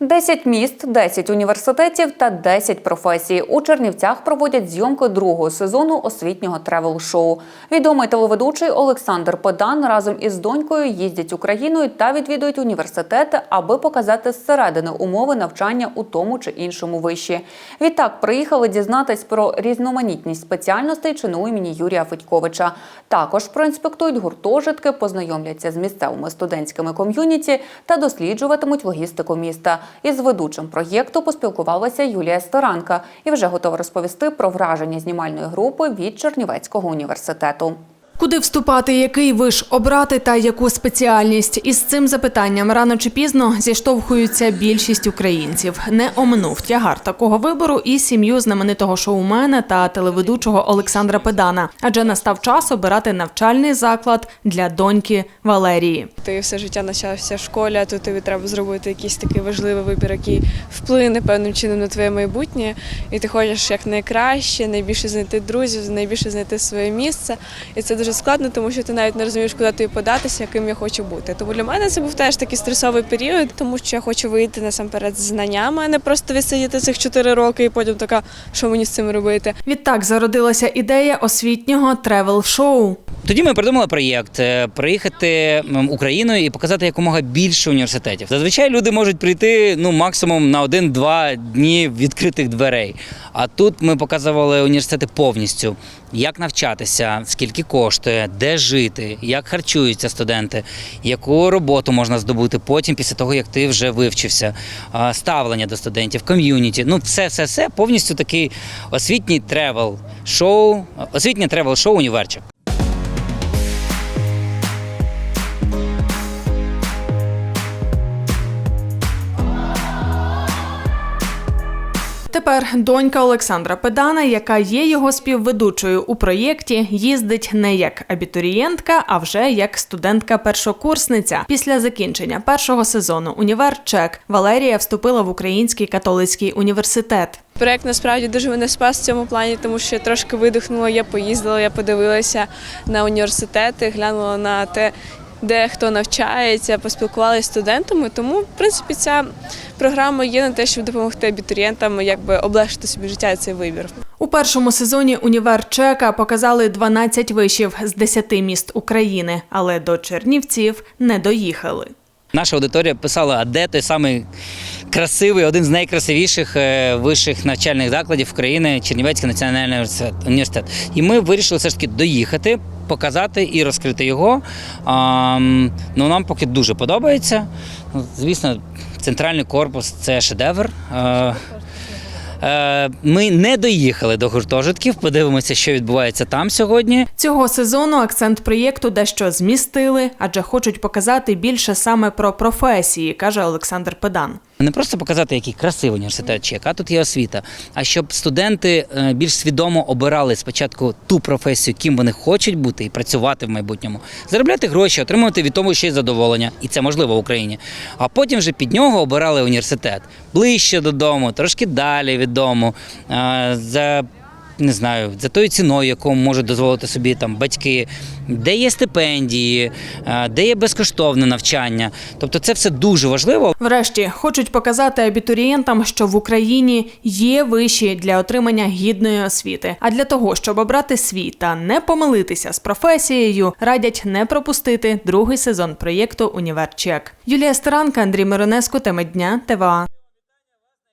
10 міст, 10 університетів та 10 професій. У Чернівцях проводять зйомки другого сезону освітнього тревел-шоу. Відомий телеведучий Олександр Подан разом із донькою їздять Україною та відвідують університети, аби показати зсередини умови навчання у тому чи іншому виші. Відтак приїхали дізнатись про різноманітність спеціальностей ЧНУ імені Юрія Федьковича. Також проінспектують гуртожитки, познайомляться з місцевими студентськими ком'юніті та досліджуватимуть логістику міста. Із ведучим проєкту поспілкувалася Юлія Старанка і вже готова розповісти про враження знімальної групи від Чернівецького університету. Куди вступати, який виш обрати та яку спеціальність? Із цим запитанням рано чи пізно зіштовхуються більшість українців. Не оминув тягар такого вибору і сім'ю знаменитого шоумена та телеведучого Олександра Педана, адже настав час обирати навчальний заклад для доньки Валерії. Ти все життя навчався в школі, а тут тобі треба зробити якийсь такий важливий вибір, який вплине певним чином на твоє майбутнє. І ти хочеш як найкраще, найбільше знайти друзів, найбільше знайти своє місце. І це дуже складно, тому що ти навіть не розумієш, куди тобі податися, яким я хочу бути. Тому для мене це був теж такий стресовий період, тому що я хочу вийти насамперед з знаннями, а не просто відсидіти цих чотири роки і потім така, що мені з цим робити. Відтак зародилася ідея освітнього тревел-шоу. Тоді ми придумали проєкт е, приїхати Україною і показати якомога більше університетів. Зазвичай люди можуть прийти ну максимум на один-два дні відкритих дверей. А тут ми показували університети повністю, як навчатися, скільки коштує, де жити, як харчуються студенти, яку роботу можна здобути потім, після того як ти вже вивчився, ставлення до студентів, ком'юніті. Ну, все, все, все повністю такий освітній тревел шоу, освітнє тревел шоу універчик. Тепер донька Олександра Педана, яка є його співведучою у проєкті, їздить не як абітурієнтка, а вже як студентка-першокурсниця. Після закінчення першого сезону універ Чек Валерія вступила в Український католицький університет. Проект насправді дуже мене спас в цьому плані, тому що я трошки видихнула, я поїздила, я подивилася на університети, глянула на те, де хто навчається, поспілкувалася з студентами. Тому, в принципі, ця програма є на те, щоб допомогти абітурієнтам якби облегшити собі життя і цей вибір. У першому сезоні універ Чека показали 12 вишів з 10 міст України, але до Чернівців не доїхали. Наша аудиторія писала, а де той самий красивий, один з найкрасивіших е, вищих навчальних закладів України Чернівецький національний університет- університет. І ми вирішили все ж таки доїхати, показати і розкрити його. А, ну, нам поки дуже подобається. Звісно, центральний корпус це шедевр. Е, Ми не доїхали до гуртожитків, подивимося, що відбувається там сьогодні. Цього сезону акцент проєкту дещо змістили, адже хочуть показати більше саме про професії, каже Олександр Педан. Не просто показати, який красивий університет, чи яка тут є освіта, а щоб студенти е, більш свідомо обирали спочатку ту професію, ким вони хочуть бути і працювати в майбутньому, заробляти гроші, отримувати від того ще й задоволення, і це можливо в Україні. А потім вже під нього обирали університет ближче додому, трошки далі від дому. е, За не знаю, за тою ціною, яку можуть дозволити собі там батьки, де є стипендії, де є безкоштовне навчання. Тобто це все дуже важливо. Врешті хочуть показати абітурієнтам, що в Україні є виші для отримання гідної освіти. А для того, щоб обрати свій та не помилитися з професією, радять не пропустити другий сезон проєкту Універчек. Юлія Старанка, Андрій Миронеско, теми дня ТВА.